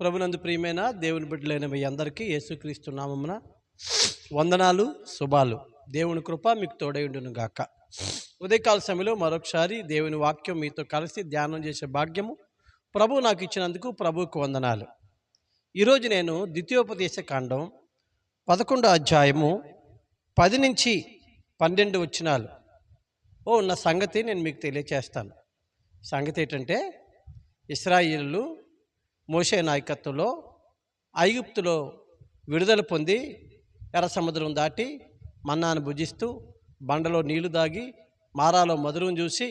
ప్రభునందు ప్రియమైన దేవుని బిడ్డలైన మీ అందరికీ యేసుక్రీస్తు నామమున వందనాలు శుభాలు. దేవుని కృప మీకు తోడైండును గాక. ఉదయకాల సమయంలో మరొకసారి దేవుని వాక్యం మీతో కలిసి ధ్యానం చేసే భాగ్యము ప్రభు నాకు ఇచ్చినందుకు ప్రభువుకు వందనాలు. ఈరోజు నేను ద్వితీయోపదేశ కాండం పదకొండో అధ్యాయము పది నుంచి పన్నెండు వచ్చినాలు ఓ ఉన్న సంగతి నేను మీకు తెలియచేస్తాను. సంగతి ఏంటంటే ఇస్రాయిలు మోషే నాయకత్వంలో ఐగుప్తులో విడుదల పొంది ఎర్ర సముద్రం దాటి మన్నాను భుజిస్తూ బండలో నీళ్ళు దాగి మారాలో మధురం చూసి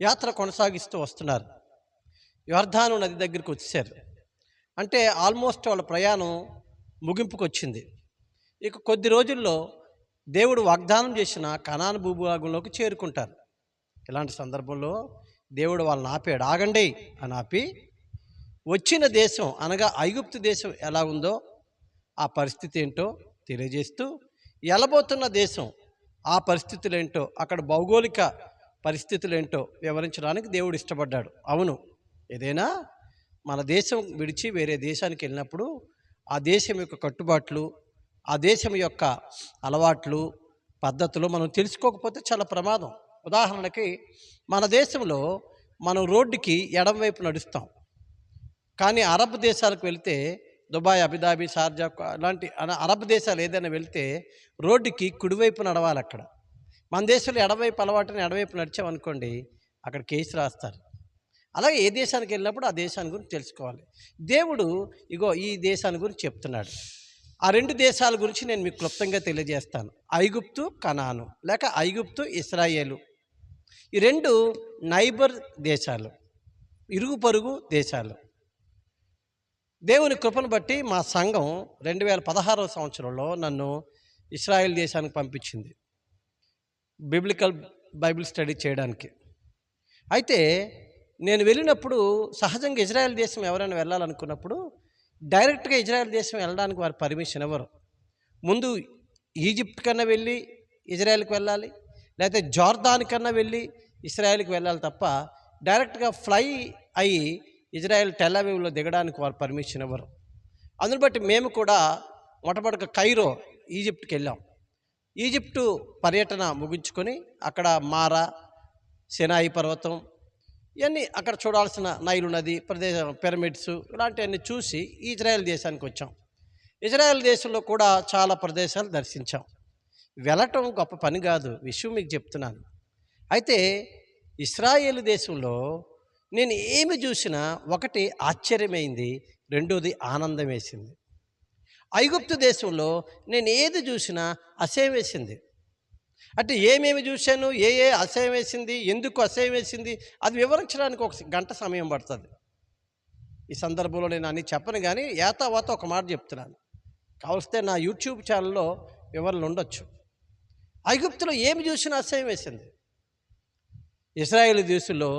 యాత్ర కొనసాగిస్తూ వస్తున్నారు. యోర్ధాను నది దగ్గరికి వచ్చేసారు అంటే ఆల్మోస్ట్ వాళ్ళ ప్రయాణం ముగింపుకు వచ్చింది ఇక కొద్ది రోజుల్లో దేవుడు వాగ్దానం చేసిన కణాను భూభాగంలోకి చేరుకుంటారు. ఇలాంటి సందర్భంలో దేవుడు వాళ్ళని ఆపాడు. ఆగండి అని ఆపి వచ్చిన దేశం అనగా ఐగుప్తు దేశం ఎలా ఉందో ఆ పరిస్థితి ఏంటో తెలియజేస్తూ ఎలబోతున్న దేశం ఆ పరిస్థితులు ఏంటో అక్కడ భౌగోళిక పరిస్థితులు ఏంటో వివరించడానికి దేవుడు ఇష్టపడ్డాడు. అవును ఏదైనా మన దేశం విడిచి వేరే దేశానికి వెళ్ళినప్పుడు ఆ దేశం యొక్క కట్టుబాట్లు ఆ దేశం యొక్క అలవాట్లు పద్ధతులు మనం తెలుసుకోకపోతే చాలా ప్రమాదం. ఉదాహరణకి మన దేశంలో మనం రోడ్డుకి ఎడం వైపు నడుస్తాం. కానీ అరబ్ దేశాలకు వెళ్తే దుబాయ్ అబుదాబి షార్జా అలాంటి అన- అరబ్ దేశాలు ఏదైనా వెళ్తే రోడ్డుకి కుడివైపు నడవాలి అక్కడ. మన దేశంలో ఎడవైపు అలవాటుని ఎడవైపు నడిచామనుకోండి అక్కడ కేసు రాస్తారు. అలాగే ఏ దేశానికి వెళ్ళినప్పుడు ఆ దేశాన్ని గురించి తెలుసుకోవాలి. దేవుడు ఇగో ఈ దేశాన్ని గురించి చెప్తున్నాడు. ఆ రెండు దేశాల గురించి నేను మీకు క్లుప్తంగా తెలియజేస్తాను. ఐగుప్తు కనాను లేక ఐగుప్తు ఇస్రాయేలు. ఈ రెండు నైబర్ దేశాలు ఇరుగు పొరుగు దేశాలు. దేవుని కృపను బట్టి మా సంఘం రెండు వేల పదహారవ సంవత్సరంలో నన్ను ఇస్రాయెల్ దేశానికి పంపించింది. బిబ్లికల్ బైబిల్ స్టడీ చేయడానికి. అయితే నేను వెళ్ళినప్పుడు సహజంగా ఇజ్రాయెల్ దేశం ఎవరైనా వెళ్ళాలనుకున్నప్పుడు డైరెక్ట్గా ఇజ్రాయెల్ దేశం వెళ్ళడానికి వారి పర్మిషన్ ఇవ్వరు ముందు ఈజిప్ట్ కన్నా వెళ్ళి ఇజ్రాయెల్కి వెళ్ళాలి? లేకపోతే జార్దాన్ కన్నా వెళ్ళి ఇజ్రాయెల్కి వెళ్ళాలి తప్ప డైరెక్ట్గా ఫ్లై అయ్యి ఇజ్రాయెల్ టెలావీవ్లో దిగడానికి వారు పర్మిషన్ ఇవ్వరు. అందుని బట్టి మేము కూడా మొట్టమొదట కైరో ఈజిప్ట్కి వెళ్ళాం. ఈజిప్టు పర్యటన ముగించుకొని అక్కడ మారా సినాయి పర్వతం ఇవన్నీ అక్కడ చూడాల్సిన నైలు నది ప్రదేశం పిరమిడ్స్ ఇలాంటివన్నీ చూసి ఇజ్రాయెల్ దేశానికి వచ్చాం. ఇజ్రాయెల్ దేశంలో కూడా చాలా ప్రదేశాలు దర్శించాం. వెళ్ళటం గొప్ప పని కాదు విషయం మీకు చెప్తున్నాను. అయితే ఇస్రాయేల్ దేశంలో నేను ఏమి చూసినా ఒకటి ఆశ్చర్యమైంది రెండోది ఆనందం వేసింది ఐగుప్తు దేశంలో నేను ఏది చూసినా అసహ్యం వేసింది అంటే ఏమేమి చూశాను ఏ ఏ అసహ్యం వేసింది ఎందుకు అసహ్యం వేసింది అది వివరించడానికి ఒక గంట సమయం పడుతుంది. ఈ సందర్భంలో నేను అన్ని చెప్పను కానీ ఏతావాత ఒక మాట చెప్తున్నాను. కావలిస్తే నా యూట్యూబ్ ఛానల్లో వివరణలు ఉండొచ్చు. ఐగుప్తులో ఏమి చూసినా అసహ్యం వేసింది. ఇస్రాయేల్ దేశంలో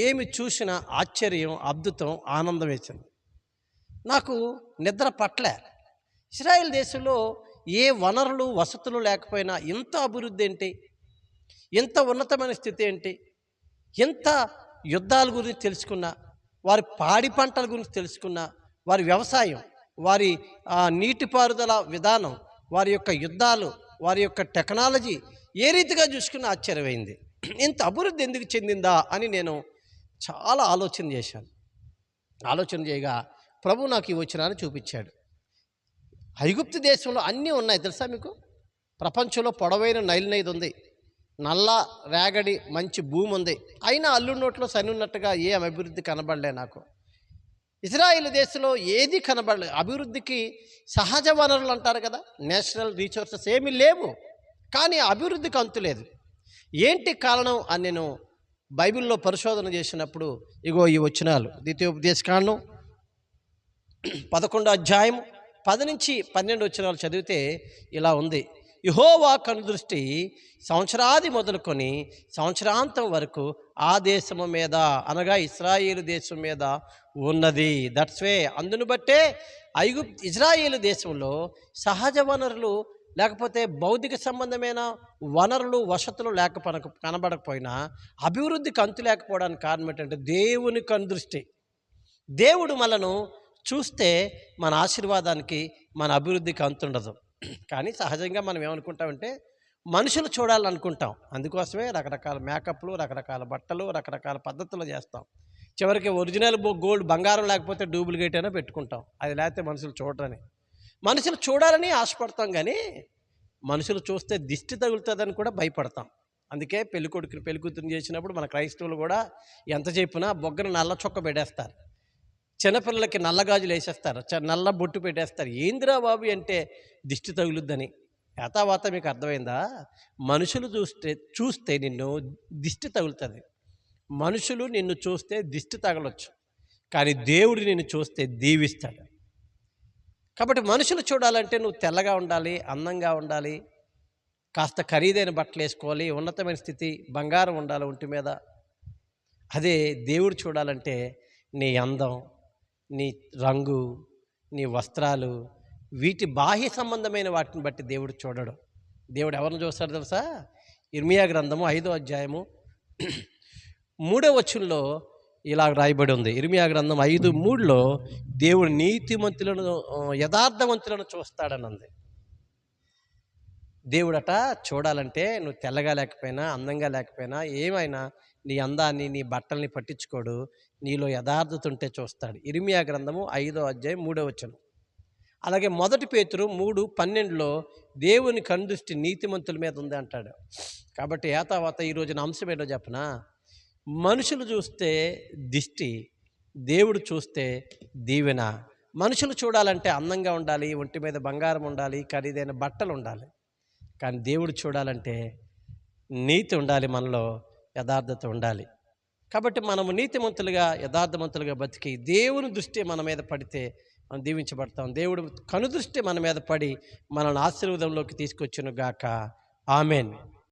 ఏమి చూసినా ఆశ్చర్యం అద్భుతం ఆనందం వేసింది. నాకు నిద్ర పట్లే ఇస్రాయేల్ దేశంలో ఏ వనరులు వసతులు లేకపోయినా ఎంత అభివృద్ధి ఏంటి? ఎంత ఉన్నతమైన స్థితి ఏంటి? ఇంత యుద్ధాల గురించి తెలుసుకున్నా వారి పాడి పంటల గురించి తెలుసుకున్నా వారి వ్యవసాయం వారి ఆ, నీటిపారుదల విధానం వారి యొక్క యుద్ధాలు వారి యొక్క టెక్నాలజీ ఏ రీతిగా చూసుకున్న ఆశ్చర్యమైంది. ఇంత అభివృద్ధి ఎందుకు చెందిందా అని నేను చాలా ఆలోచన చేశాను. ఆలోచన చేయగా ప్రభు నాకు ఈ వచనాన్ని చూపించాడు. ఐగుప్తు దేశంలో అన్నీ ఉన్నాయి తెలుసా మీకు? ప్రపంచంలో పొడవైన నైల్ నది ఉంది. నల్ల రేగడి మంచి భూమి ఉంది. అయినా అల్లు నోట్లో సని ఉన్నట్టుగా ఏ అభివృద్ధి కనబడలే నాకు. ఇజ్రాయిల్ దేశంలో ఏది కనబడలేదు అభివృద్ధికి సహజ వనరులు అంటారు కదా నేషనల్ రీసోర్సెస్ ఏమీ లేవు. కానీ అభివృద్ధికి అంతులేదు ఏంటి కారణం అని నేను బైబిల్లో పరిశోధన చేసినప్పుడు ఇగో ఈ వచనాలు. ద్వితీయోపదేశకాండం పదకొండో అధ్యాయం పది నుంచి పన్నెండు వచనాలు చదివితే ఇలా ఉంది. యహోవా కనుదృష్టి సంవత్సరాది మొదలుకొని సంవత్సరాంతం వరకు ఆ దేశము మీద అనగా ఇస్రాయేలు దేశం మీద ఉన్నది. దట్స్ వే అందును బట్టే ఐగు ఇజ్రాయేలు దేశంలో సహజ వనరులు లేకపోతే భౌతిక సంబంధమైన వనరులు వసతులు లేకపోన కనబడకపోయినా అభివృద్ధికి అంతు లేకపోవడానికి కారణం ఏంటంటే దేవుని కనుదృష్టి దేవుడు మనను చూస్తే మన ఆశీర్వాదానికి మన అభివృద్ధికి అంతుండదు కానీ సహజంగా మనం ఏమనుకుంటామంటే మనుషులు చూడాలనుకుంటాం. అందుకోసమే రకరకాల మేకప్లు రకరకాల బట్టలు రకరకాల పద్ధతులు చేస్తాం. చివరికి ఒరిజినల్ బో- గోల్డ్ బంగారం లేకపోతే డూప్లికేట్ అయినా పెట్టుకుంటాం. అది లేకపోతే మనుషులు చూడరని. మనుషులు చూడాలని ఆశపడతాం కానీ మనుషులు చూస్తే దిష్టి తగులుతుందని కూడా భయపడతాం. అందుకే పెళ్ళికొడుకుని పెళ్ళికూతురుని చేసినప్పుడు మన క్రైస్తవులు కూడా ఎంత చెప్పినా బొగ్గన నల్ల చొక్క పెట్టేస్తారు. చిన్నపిల్లలకి నల్ల గాజులు వేసేస్తారు. చ- నల్ల బొట్టు పెట్టేస్తారు. ఏందిరా బాబు అంటే దిష్టి తగులుద్దని. యథావాత మీకు అర్థమైందా? మనుషులు చూస్తే చూస్తే నిన్ను దిష్టి తగులుతుంది. మనుషులు నిన్ను చూస్తే దిష్టి తగలొచ్చు. కానీ దేవుడు నిన్ను చూస్తే దీవిస్తాడు. కాబట్టి మనుషులు చూడాలంటే నువ్వు తెల్లగా ఉండాలి అందంగా ఉండాలి కాస్త ఖరీదైన బట్టలు వేసుకోవాలి ఉన్నతమైన స్థితి బంగారం ఉండాలి ఒంటి మీద. అదే దేవుడు చూడాలంటే నీ అందం నీ రంగు నీ వస్త్రాలు వీటి బాహ్య సంబంధమైన వాటిని బట్టి దేవుడు చూడడు. దేవుడు ఎవరిని చూస్తాడు తెలుసా? ఇర్మియా గ్రంథము ఐదో అధ్యాయము మూడో వచనంలో ఇలా రాయబడి ఉంది. ఇర్మియా గ్రంథం ఐదు మూడులో దేవుడు నీతిమంతులను యథార్థవంతులను చూస్తాడని ఉంది దేవుడట చూడాలంటే నువ్వు తెల్లగా లేకపోయినా అందంగా లేకపోయినా ఏమైనా నీ అందాన్ని నీ బట్టల్ని పట్టించుకోడు. నీలో యథార్థత ఉంటే చూస్తాడు. ఇరిమియా గ్రంథము ఐదో అధ్యాయం మూడో వచ్చను అలాగే మొదటి పేతురు మూడు పన్నెండులో దేవుని కనుదృష్టి నీతిమంతుల మీద ఉంది అంటాడు. కాబట్టి ఏతావాత ఈరోజు నా అంశం ఏంటో చెప్పిన? మనుషులు చూస్తే దిష్టి దేవుడు చూస్తే దీవెన. మనుషులు చూడాలంటే అందంగా ఉండాలి ఒంటి మీద బంగారం ఉండాలి ఖరీదైన బట్టలు ఉండాలి. కానీ దేవుడు చూడాలంటే నీతి ఉండాలి మనలో. యథార్థత ఉండాలి. కాబట్టి మనము నీతిమంతులుగా యథార్థవంతులుగా బతికి దేవుని దృష్టి మన మీద పడితే మనం దీవించబడతాం. దేవుడు కనుదృష్టి మన మీద పడి మనల్ని ఆశీర్వాదంలోకి తీసుకొచ్చును గాక. ఆమెన్.